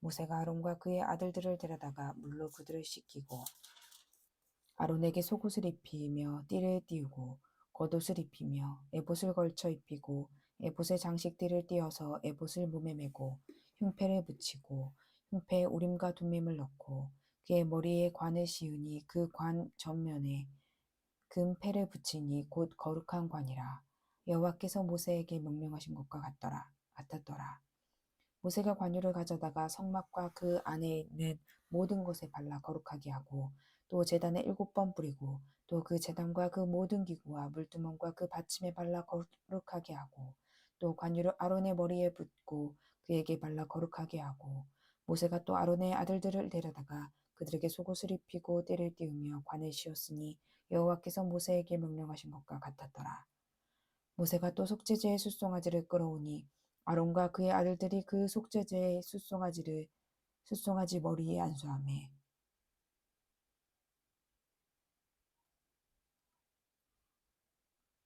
모세가 아론과 그의 아들들을 데려다가 물로 그들을 씻기고 아론에게 속옷을 입히며 띠를 띠우고 겉옷을 입히며 에봇을 걸쳐 입히고 에봇의 장식띠를 띠어서 에봇을 몸에 메고 흉패를 붙이고 흉패에 우림과 둠밈을 넣고 그의 머리에 관을 씌우니 그 관 전면에 금패를 붙이니 곧 거룩한 관이라. 여호와께서 모세에게 명령하신 것과 같더라 같았더라 모세가 관유를 가져다가 성막과 그 안에 있는 모든 곳에 발라 거룩하게 하고 또 제단에 일곱 번 뿌리고 또그 제단과 그 모든 기구와 물두멍과 그 받침에 발라 거룩하게 하고 또 관유를 아론의 머리에 붓고 그에게 발라 거룩하게 하고 모세가 또 아론의 아들들을 데려다가 그들에게 속옷을 입히고 띠를 띠우며 관을 씌웠으니 여호와께서 모세에게 명령하신 것과 같았더라. 모세가 또 속죄제의 숫송아지를 끌어오니 아론과 그의 아들들이 그 속죄제의 숫송아지를 숫송아지 머리에 안수하매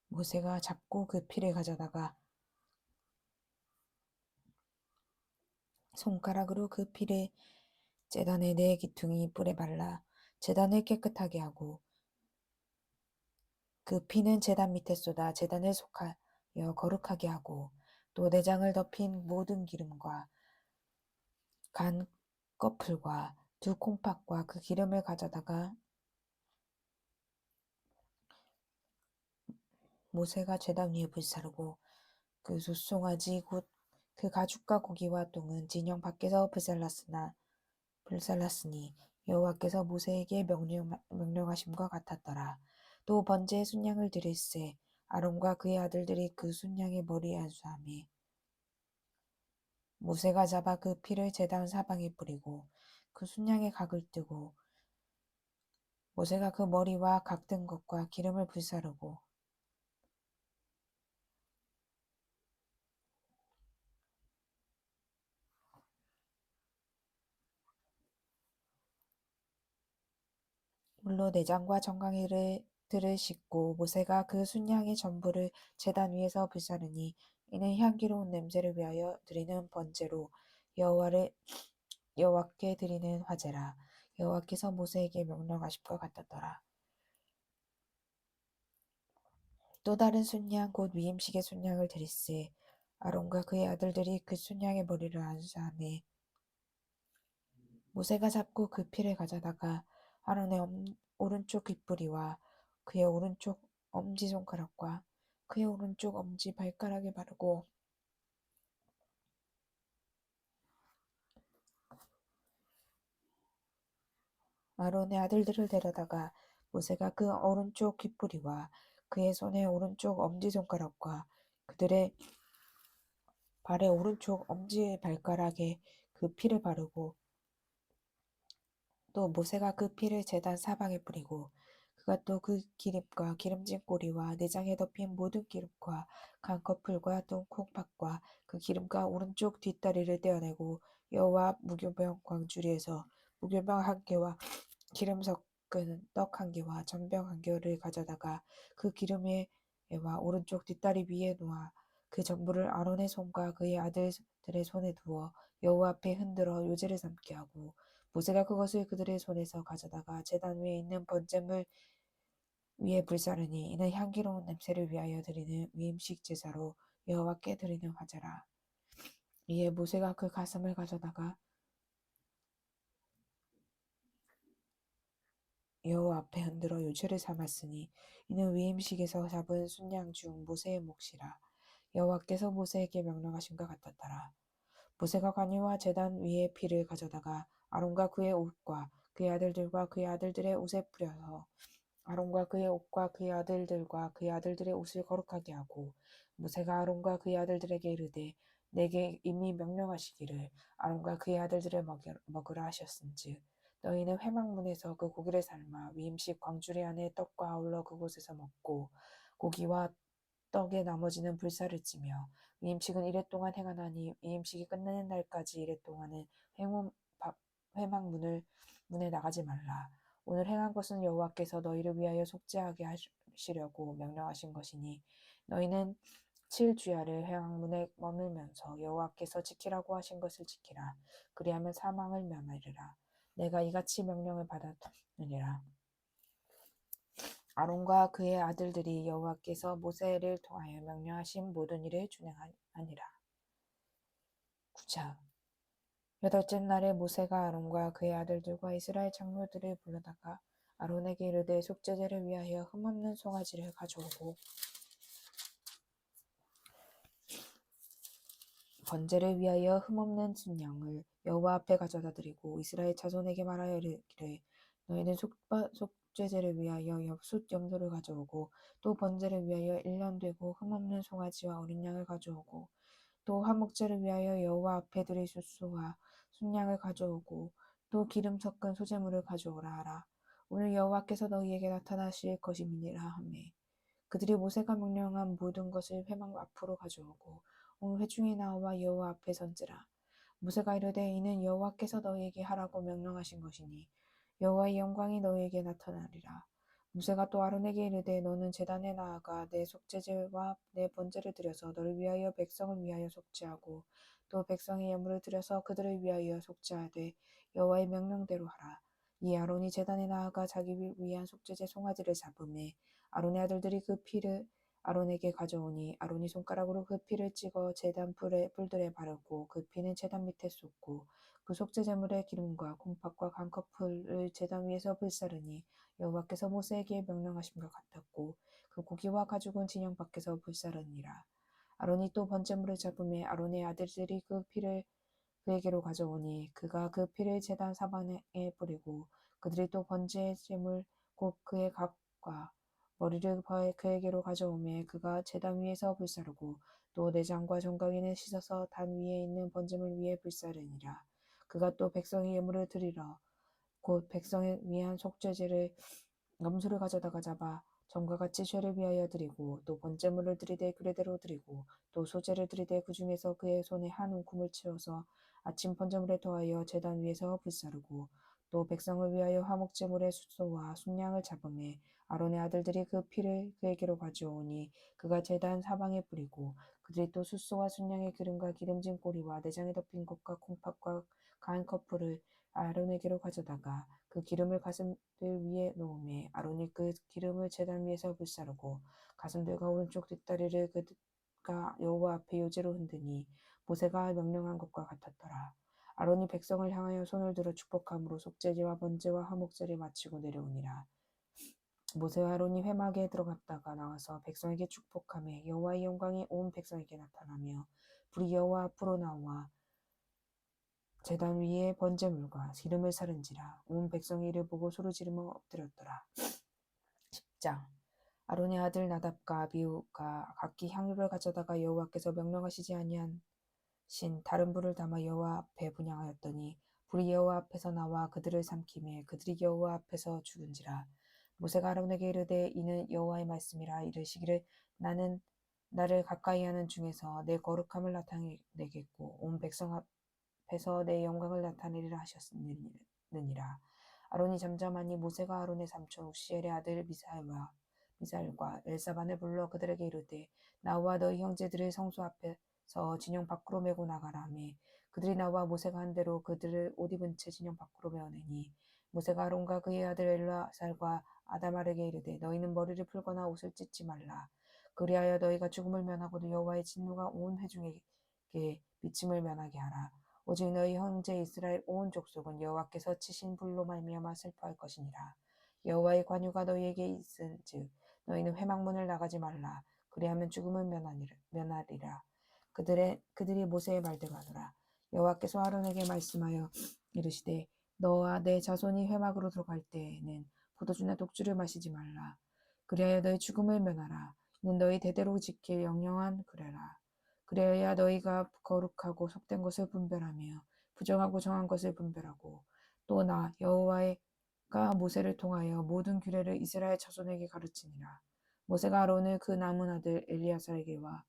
모세가 잡고 그 피를 가져다가 손가락으로 그 피를 제단의 네 기퉁이 뿔에 발라 제단을 깨끗하게 하고 그 피는 제단 밑에 쏟아 제단을 속하여 거룩하게 하고 또 내장을 덮인 모든 기름과 간 꺼풀과 두 콩팥과 그 기름을 가져다가 모세가 제단 위에 불사르고 그 숫송아지 곧 그 가죽과 고기와 똥은 진영 밖에서 불살랐으나 불살랐으니 여호와께서 모세에게 명령, 명령하심과 같았더라. 또 번제의 순양을 드릴세 아론과 그의 아들들이 그 순양의 머리에 안수하매 모세가 잡아 그 피를 제단 사방에 뿌리고 그 순양의 각을 뜨고 모세가 그 머리와 각든 것과 기름을 불사르고 물로 내장과 정강이를 들을 씻고 모세가 그 순양의 전부를 제단 위에서 불사르니 이는 향기로운 냄새를 위하여 드리는 번제로 여호와를 여호와께 드리는 화제라. 여호와께서 모세에게 명령하심과 같았더라. 또 다른 순양 곧 위임식의 순양을 드리세 아론과 그의 아들들이 그 순양의 머리를 안수하매 모세가 잡고 그 피를 가져다가 아론의 엄- 오른쪽 귓뿌리와 그의 오른쪽 엄지손가락과 그의 오른쪽 엄지 발가락에 바르고 아론의 아들들을 데려다가 모세가 그 오른쪽 귓뿌리와 그의 손의 오른쪽 엄지손가락과 그들의 발의 오른쪽 엄지 발가락에 그 피를 바르고 또 모세가 그 피를 제단 사방에 뿌리고 그가 또 그 기름과 기름진 꼬리와 내장에 덮인 모든 기름과 간꺼풀과 똥콩팥과 그 기름과 오른쪽 뒷다리를 떼어내고 여호와 무교병 광주리에서 무교병 한 개와 기름 섞은 떡 한 개와 전병 한 개를 가져다가 그 기름에 와 오른쪽 뒷다리 위에 놓아 그 전부를 아론의 손과 그의 아들들의 손에 두어 여호와 앞에 흔들어 요제를 삼게 하고 모세가 그것을 그들의 손에서 가져다가 제단 위에 있는 번제물 위에 불사르니 이는 향기로운 냄새를 위하여 드리는 위임식 제사로 여호와께 드리는 화제라. 이에 모세가 그 가슴을 가져다가 여호와 앞에 흔들어 요제를 삼았으니 이는 위임식에서 잡은 순양 중 모세의 몫이라. 여호와께서 모세에게 명령하신 것 같았더라. 모세가 관유와 제단 위에 피를 가져다가 아론과 그의 옷과 그의 아들들과 그의 아들들의 옷에 뿌려서 아론과 그의 옷과 그의 아들들과 그의 아들들의 옷을 거룩하게 하고 모세가 아론과 그의 아들들에게 이르되 내게 이미 명령하시기를 아론과 그의 아들들을 먹으라 하셨은즉 너희는 회막문에서 그 고기를 삶아 위임식 광주리 안에 떡과 아울러 그곳에서 먹고 고기와 떡의 나머지는 불사를 찌며 위임식은 이래 동안 행하나니 위임식이 끝나는 날까지 이래 동안은 회문, 바- 회막문을 문에 나가지 말라. 오늘 행한 것은 여호와께서 너희를 위하여 속죄하게 하시려고 명령하신 것이니 너희는 칠 주야를 회막문에 머물면서 여호와께서 지키라고 하신 것을 지키라. 그리하면 사망을 면하리라. 내가 이같이 명령을 받았느니라. 아론과 그의 아들들이 여호와께서 모세를 통하여 명령하신 모든 일을 준행하니라. 9장 여덟째 날에 모세가 아론과 그의 아들들과 이스라엘 장로들을 불러다가 아론에게 이르되 속죄제를 위하여 흠없는 송아지를 가져오고 번제를 위하여 흠없는 순양을 여호와 앞에 가져다 드리고 이스라엘 자손에게 말하여 이르기를 너희는 속바, 속죄제를 위하여 엽숫 염소를 가져오고 또 번제를 위하여 일년 되고 흠없는 송아지와 어린 양을 가져오고 또 화목제를 위하여 여호와 앞에 드릴 수수와 순양을 가져오고 또 기름 섞은 소재물을 가져오라 하라. 오늘 여호와께서 너희에게 나타나실 것임이니라 하매. 그들이 모세가 명령한 모든 것을 회막 앞으로 가져오고 온 회중이 나와 여호와 앞에 선지라. 모세가 이르되 이는 여호와께서 너희에게 하라고 명령하신 것이니 여호와의 영광이 너희에게 나타나리라 모세가 또 아론에게 이르되 너는 제단에 나아가 내 속죄제와 내 번제를 드려서 너를 위하여 백성을 위하여 속죄하고 또 백성의 예물을 드려서 그들을 위하여 속죄하되 여호와의 명령대로 하라. 이 아론이 제단에 나아가 자기 위한 속죄제 송아지를 잡음에 아론의 아들들이 그 피를 아론에게 가져오니 아론이 손가락으로 그 피를 찍어 제단 불에 뿔들에 바르고 그 피는 제단 밑에 쏟고 그 속죄제물의 기름과 콩팥과 간커풀을 제단 위에서 불사르니 여호와께서 모세에게 명령하심과 같았고 그 고기와 가죽은 진영 밖에서 불사르니라. 아론이 또 번제물을 잡음에 아론의 아들들이 그 피를 그에게로 가져오니 그가 그 피를 제단 사방에 뿌리고 그들이 또 번제제물 곧 그의 각과 머리를 그에게로 가져오매 그가 제단 위에서 불사르고 또 내장과 정강이는 씻어서 단 위에 있는 번제물 위에 불사르니라. 그가 또 백성의 예물을 드리러 곧 백성을 위한 속죄제를 염소를 가져다가 잡아 전과 같이 죄를 위하여 드리고 또 번제물을 드리되 그레대로 드리고 또 소제를 드리되 그 중에서 그의 손에 한 움큼을 채워서 아침 번제물에 더하여 제단 위에서 불사르고 또 백성을 위하여 화목제물의 수소와 순양을 잡음에 아론의 아들들이 그 피를 그에게로 가져오니 그가 제단 사방에 뿌리고 그들이 또 수소와 순양의 기름과 기름진 꼬리와 내장에 덮인 것과 콩팥과 간 커플을 아론에게로 가져다가 그 기름을 가슴들 위에 놓음에 아론이 그 기름을 제단 위에서 불사르고 가슴들과 오른쪽 뒷다리를 그가 여호와 앞에 요제로 흔드니 모세가 명령한 것과 같았더라. 아론이 백성을 향하여 손을 들어 축복함으로 속죄제와 번제와 화목제를 마치고 내려오니라. 모세와 아론이 회막에 들어갔다가 나와서 백성에게 축복함에 여호와의 영광이 온 백성에게 나타나며 불이 여호와 앞으로 나와 제단 위에 번제물과 기름을 사른지라 온 백성이 이를 보고 소리 지르며 엎드렸더라. 10장 아론의 아들 나답과 아비우가 각기 향유를 가져다가 여호와께서 명령하시지 아니한 신 다른 불을 담아 여호와 앞에 분양하였더니 불이 여호와 앞에서 나와 그들을 삼킴에 그들이 여호와 앞에서 죽은지라 모세가 아론에게 이르되 이는 여호와의 말씀이라 이르시기를 나는 나를 가까이 하는 중에서 내 거룩함을 나타내겠고 온 백성 앞에서 내 영광을 나타내리라 하셨느니라. 아론이 잠잠하니 모세가 아론의 삼촌 욱시엘의 아들 미사엘과 미사엘과 엘사반을 불러 그들에게 이르되 나와 너희 형제들을 성소 앞에서 진영 밖으로 메고 나가라 하매 그들이 나와 모세가 한 대로 그들을 옷 입은 채 진영 밖으로 메어내니 모세가 아론과 그의 아들 엘라살과 아다말에게 이르되 너희는 머리를 풀거나 옷을 찢지 말라. 그리하여 너희가 죽음을 면하고 여호와의 진노가 온 회중에게 미침을 면하게 하라. 오직 너희 형제 이스라엘 온 족속은 여호와께서 치신 불로 말미암아 슬퍼할 것이니라. 여호와의 관유가 너희에게 있은즉 너희는 회막문을 나가지 말라. 그리하면 죽음을 면하리라. 그들의 그들이 모세의 말대로 하더라. 여호와께서 아론에게 말씀하여 이르시되 너와 내 자손이 회막으로 들어갈 때에는 포도주나 독주를 마시지 말라. 그리하여 너희 죽음을 면하라. 이는 너희 대대로 지킬 영영한 규례라. 그래야 너희가 거룩하고 속된 것을 분별하며 부정하고 정한 것을 분별하고 또 나 여호와가 모세를 통하여 모든 규례를 이스라엘 자손에게 가르치니라. 모세가 아론을 그 남은 아들 엘리야살에게와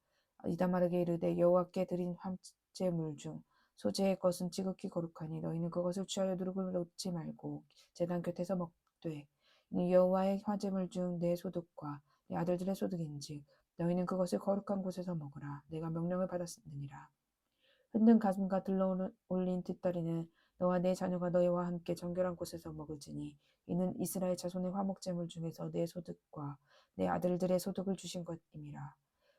이다말에게 이르되 여호와께 드린 화제물 중 소재의 것은 지극히 거룩하니 너희는 그것을 취하여 누룩을 놓지 말고 제단 곁에서 먹되 이 여호와의 화제물 중 내 소득과 내 아들들의 소득인즉 너희는 그것을 거룩한 곳에서 먹으라. 내가 명령을 받았느니라. 흔든 가슴과 들러 올린 뒷다리는 너와 내 자녀가 너희와 함께 정결한 곳에서 먹을지니 이는 이스라엘 자손의 화목제물 중에서 내 소득과 내 아들들의 소득을 주신 것임이라.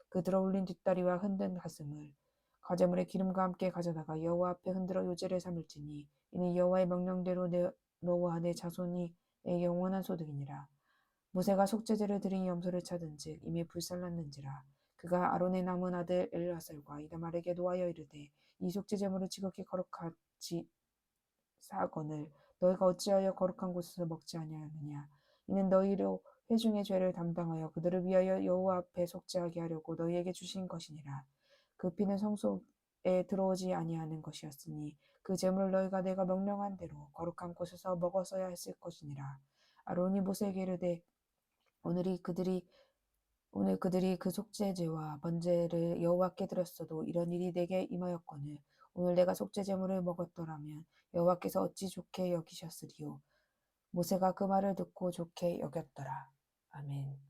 그 들어 올린 뒷다리와 흔든 가슴을 가재물의 기름과 함께 가져다가 여호와 앞에 흔들어 요제를 삼을지니 이는 여호와의 명령대로 내 너와 내 자손이 의 영원한 소득이니라. 모세가 속죄제를 드린 염소를 찾은즉 이미 불살랐는지라. 그가 아론의 남은 아들 엘라살과 이다말에게 노하여 이르되 이 속죄제물을 지극히 거룩하지 사건을 너희가 어찌하여 거룩한 곳에서 먹지 아니하느냐 이는 너희로 회중의 죄를 담당하여 그들을 위하여 여호와 앞에 속죄하게 하려고 너희에게 주신 것이니라. 그 피는 성소에 들어오지 아니하는 것이었으니 그 제물을 너희가 내가 명령한 대로 거룩한 곳에서 먹었어야 했을 것이니라. 아론이 모세에게 이르되 오늘이 그들이 오늘 그들이 그 속죄제와 번제를 여호와께 드렸어도 이런 일이 내게 임하였거늘 오늘 내가 속죄 제물을 먹었더라면 여호와께서 어찌 좋게 여기셨으리요? 모세가 그 말을 듣고 좋게 여겼더라. 아멘